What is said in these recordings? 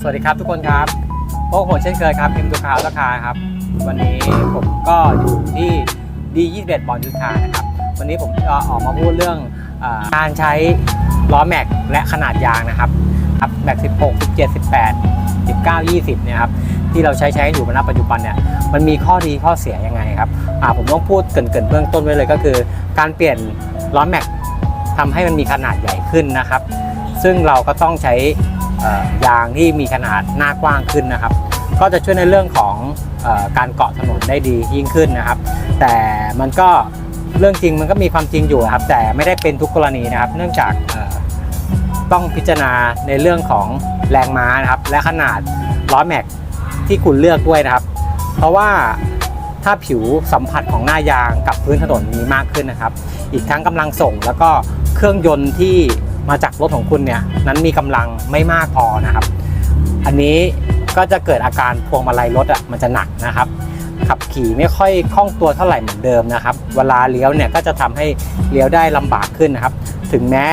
สวัสดีครับทุกคนครับพวกผมเช่นเคยครับเอ็มดูคาอัลตคาครับ วันนี้ผมก็อยู่ที่ดี21บอลยูคานะครับ วันนี้ผมจะออกมาพูดเรื่องอการใช้ล้อแม็กและขนาดยางนะครับครับแม็ก 16 17 18 19 20เนี่ยครับที่เราใช้ใช้อยู่ณปัจจุบันเนี่ยมันมีข้อดีข้อเสียยังไงครับผมต้องพูดเกรินๆเบื้องต้นไว้เลยก็คือ การเปลี่ยนล้อแม็กทำให้มันมีขนาดใหญ่ขึ้นนะครับ ซึ่งเราก็ต้องใช้ ยางที่มีขนาดหน้ากว้างขึ้นนะครับ ก็จะช่วยในเรื่องของอการเกาะถนนได้ดียิ่งขึ้นนะครับ แต่มันก็เรื่องจริงมันก็มีความจริงอยู่ครับ แต่ไม่ได้เป็นทุกกรณีนะครับ เนื่องจากต้องพิจารณาในเรื่องของแรงม้านะครับ และขนาดล้อแม็กที่คุณเลือกด้วยนะครับ เพราะว่าถ้าผิวสัมผัสของหน้ายางกับพื้นถนนมีมากขึ้นนะครับ อีกทั้งกำลังส่งแล้วก็เครื่องยนต์ที่ มาจากรถของคุณเนี่ยนั้นมีกำลังไม่มากพอนะครับ อันนี้ก็จะเกิดอาการพวงมาลัยรถอะมันจะหนักนะครับขับขี่ไม่ค่อยคล่องตัวเท่าไหร่เหมือนเดิมนะครับ เวลาเลี้ยวเนี่ยก็จะทำให้เลี้ยวได้ลำบากขึ้นนะครับ ถึงแม้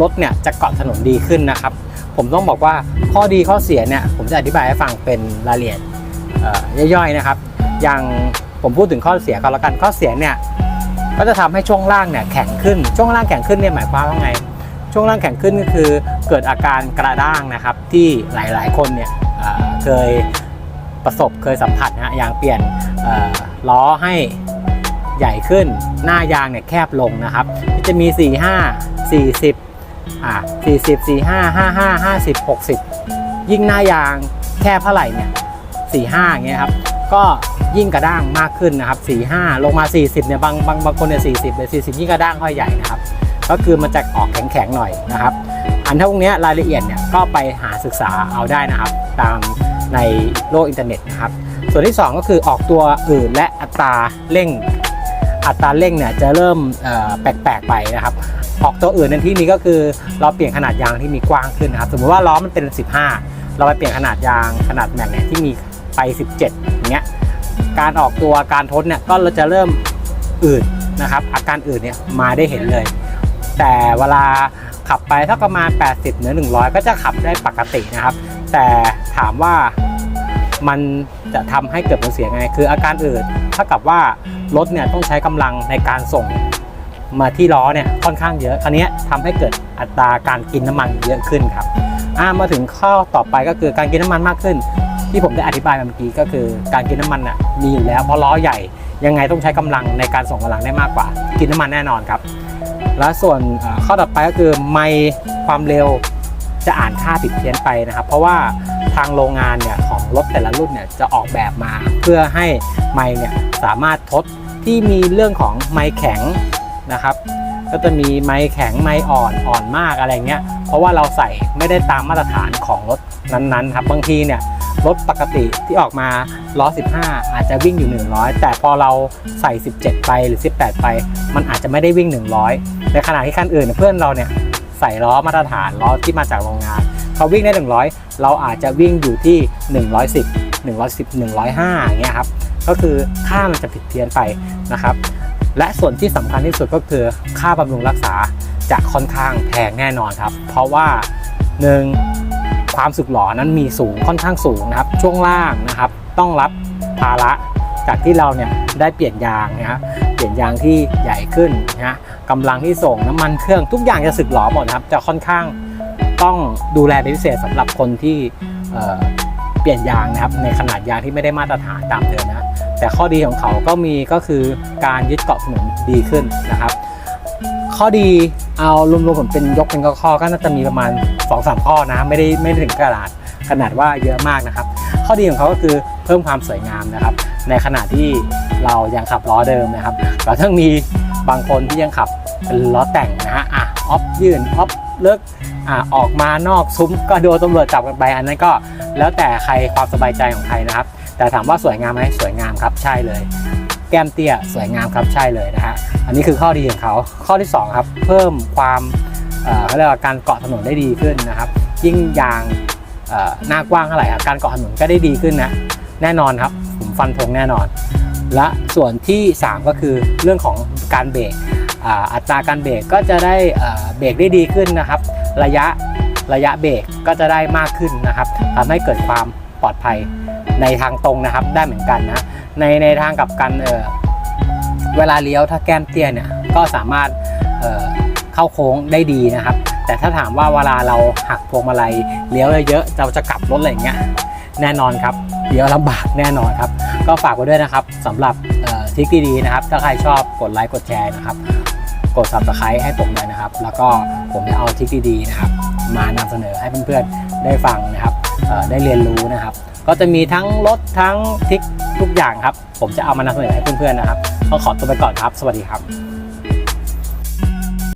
รถเนี่ยจะเกาะถนนดีขึ้นนะครับ ผมต้องบอกว่าข้อดีข้อเสียเนี่ยผมจะอธิบายให้ฟังเป็นรายละเอียดย่อยๆนะครับ อย่างผมพูดถึงข้อเสียก่อนละกันข้อเสียเนี่ยก็จะทำให้ช่วงล่างเนี่ยแข็งขึ้น ช่วงล่างแข็งขึ้นเนี่ยหมายความว่าไง ช่วงล่างแข็งขึ้นก็คือเกิดอาการกระด้างนะครับ ที่หลายๆ คนเนี่ยเเคยประสบเคยสัมผัสนะฮะอย่างเปลี่ยนล้อให้ใหญ่ขึ้นหน้ายางเนี่ยแคบลงนะครับจะมี 45 40อ่า40 45 55 50 60 ยิ่งหน้ายางแคบเท่าไหร่เนี่ย45อย่างเงี้ยครับก็ยิ่งกระด้างมากขึ้นนะครับ45 ลงมา 40เนี่ยบางบางบางคนเนี่ย40เลย40 ยิ่งกระด้างค่อยใหญ่นะครับ ก็คือมันจะออกแข็งๆหน่อยนะครับ อันพวกเนี้รายละเอียดเนี่ยก็ไปหาศึกษาเอาได้นะครับ ตามในโลกอินเทอร์เน็ตนะครับ ส่วนที่ 2 ก็คือออกตัวอื่นและอัตราเร่ง อัตราเร่งเนี่ยจะเริ่มแปลกๆไปนะครับ ออกตัวอื่นในที่นี้ก็คือเราเปลี่ยนขนาดยางที่มีกว้างขึ้นนะครับ สมมติว่าล้อมันเป็น 15 เราไปเปลี่ยนขนาดยางขนาดแม็กเนี่ยที่มีไป 17อย่างเงี้ยการออกตัวการทดเนี่ยก็จะเริ่มอืดนะครับ อาการอืดเนี่ยมาได้เห็นเลย แต่เวลาขับไปถ้าประมาณ 80เหนือ100 ก็จะขับได้ปกตินะครับ แต่ถามว่ามันจะทำให้เกิดผลเสียไง คืออาการอื่นเท่ากับว่ารถเนี่ยต้องใช้กำลังในการส่งมาที่ล้อเนี่ยค่อนข้างเยอะคราวนี้ทำให้เกิดอัตราการกินน้ำมันเยอะขึ้นครับอ่ามาถึงข้อต่อไปก็คือการกินน้ำมันมากขึ้น ที่ผมได้อธิบายมาเมื่อกี้ก็คือการกินน้ำมันน่ะมีอยู่แล้วเพราะล้อใหญ่ยังไงต้องใช้กำลังในการส่งกำลังได้มากกว่า กินน้ำมันแน่นอนครับ และส่วนข้อต่อไปก็คือไม่ความเร็วจะอ่านค่าผิดเพี้ยนไปนะครับ เพราะว่าทางโรงงานเนี่ยของรถแต่ละรุ่นเนี่ยจะออกแบบมา เพื่อให้ไม้เนี่ยสามารถทดที่มีเรื่องของไม้แข็งนะครับ ก็จะมีไม้แข็งไม้อ่อนอ่อนมากอะไรเงี้ยเพราะว่าเราใส่ไม่ได้ตามมาตรฐานของรถนั้นๆครับบางทีเนี่ย รถปกติที่ออกมาล้อ 15 อาจจะวิ่งอยู่ 100 แต่พอเราใส่ 17 ไปหรือ 18 ไป มันอาจจะไม่ได้วิ่ง 100 ในขณะที่คันอื่นเพื่อนเราเนี่ยใส่ล้อมาตรฐานล้อที่มาจากโรงงานเขาวิ่งได้ 100 เราอาจจะวิ่งอยู่ที่ 110 110 105อย่างเงี้ยครับก็คือค่ามันจะผิดเพี้ยนไปนะครับ และส่วนที่สำคัญที่สุดก็คือค่าบำรุงรักษาจะค่อนข้างแพงแน่นอนครับ เพราะว่าหนึ่ง ความสึกหรอนั้นมีสูงค่อนข้างสูงนะครับ ช่วงล่างนะครับ ต้องรับภาระจากที่เราเนี่ยได้เปลี่ยนยางนะครับเปลี่ยนยางที่ใหญ่ขึ้นนะฮะกำลังที่ส่งน้ำมันเครื่องทุกอย่างจะสึกหรอหมดนะครับ จะค่อนข้างต้องดูแลเป็นพิเศษสำหรับคนที่เเปลี่ยนยางนะครับในขนาดยางที่ไม่ได้มาตรฐานตามเดิมนะแต่ข้อดีของเขาก็มีก็คือการยึดเกาะถนนดีขึ้นนะครับ ข้อดี เอารวมๆผมเป็นยกเป็นข้อก็น่าจะมีประมาณ2อสข้อนะไม่ได้ไม่ได้ถึงขนาดขนาดว่าเยอะมากนะครับ ข้อดีของเขาก็คือเพิ่มความสวยงามนะครับ ในขณะที่เรายังขับล้อเดิมนะครับเราต้งมีบางคนที่ยังขับเป็นล้อแต่งนะฮะอะออฟยื่นออฟเลิกอะออกมานอกซุ้มก็โดนตำรวจจับกันไปอันนั้นก็แล้วแต่ใครความสบายใจของใครนะครับ แต่ถามว่าสวยงามไหมสวยงามครับใช่เลย แก้มเตี้ยสวยงามครับใช่เลยนะฮะอันนี้คือข้อดีของเขาข้อที่สองครับเพิ่มความเขาเรียกว่าการเกาะถนนได้ดีขึ้นนะครับ ยิ่งยางหน้ากว้างเท่าไหร่ครับการเกาะถนนก็ได้ดีขึ้นนะแน่นอนครับผมฟันธงแน่นอน และส่วนที่ 3 ก็คือเรื่องของการเบรกอัตราการเบรกก็จะได้เบรกได้ดีขึ้นนะครับ ระยะระยะเบรกก็จะได้มากขึ้นนะครับทำให้เกิดความปลอดภัย ในทางตรงนะครับได้เหมือนกันนะ ในในทางกลับกันเออเวลาเลี้ยวถ้าแก้มเตี้ยเนี่ยก็สามารถเเข้าโค้งได้ดีนะครับ แต่ถ้าถามว่าเวลาเราหักพวงมาลัยเลี้ยวเยอะๆเราจะกลับรถอะไรอย่างเงี้ยแน่นอนครับเลี้ยวลำบากแน่นอนครับ ก็ฝากไว้ด้วยนะครับสำหรับเอ่อทริคดีๆนะครับ ถ้าใครชอบกดไลค์กดแชร์นะครับ กด subscribe ให้ผมเลยนะครับ แล้วก็ผมจะเอาทริคดีๆนะครับ มานำเสนอให้เพื่อนๆได้ฟังนะครับได้เรียนรู้นะครับ ก็จะมีทั้งรถทั้งทิกทุกอย่างครับ ผมจะเอามานำเสนอให้เพื่อนๆนะครับก็ขอตัวไปก่อนครับ สวัสดีครับ